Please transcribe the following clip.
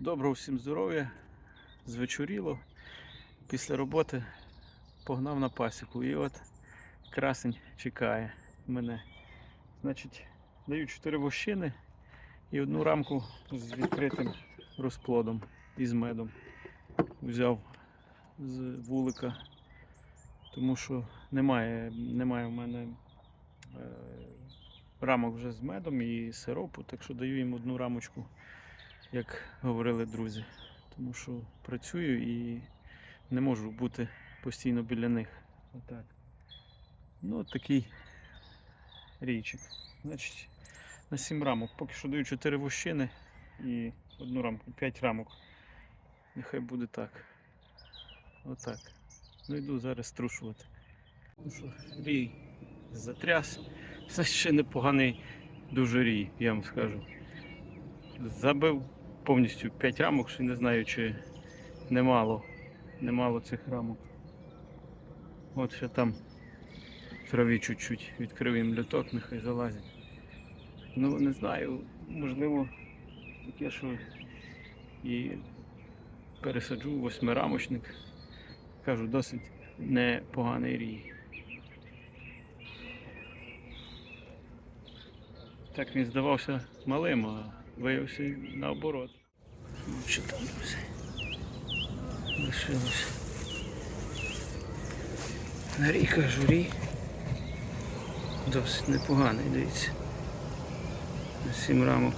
Доброго всім здоров'я. Звечоріло. Після роботи погнав на пасіку. І от красень чекає мене. Значить, даю 4 вощини і одну рамку з відкритим розплодом і з медом. Взяв з вулика, тому що немає, немає в мене е, рамок вже з медом і сиропу, так що даю їм одну рамочку як говорили друзі. Тому що працюю і не можу бути постійно біля них. Отак. Ну, такий річик. Значить, на 7 рамок. Поки що даю 4 вощини і одну рамку, 5 рамок. Нехай буде так. Отак. Ну йду зараз струшувати. Ну що, рій затряс. Це ще непоганий дуже рій, я вам скажу. Забив повністю 5 рамок, ще не знаю, чи немало. Немало цих рамок. От ще там в траві чуть-чуть відкрив їм люток, нехай залазять. Ну не знаю, можливо, таке, що і пересаджу восьмирамочник. Кажу, досить непоганий рій. Так він здавався малим, а виявився наоборот. Що там друзі? Лишилось. На ріка журі. Досить непоганий, дивіться. Сім рамок.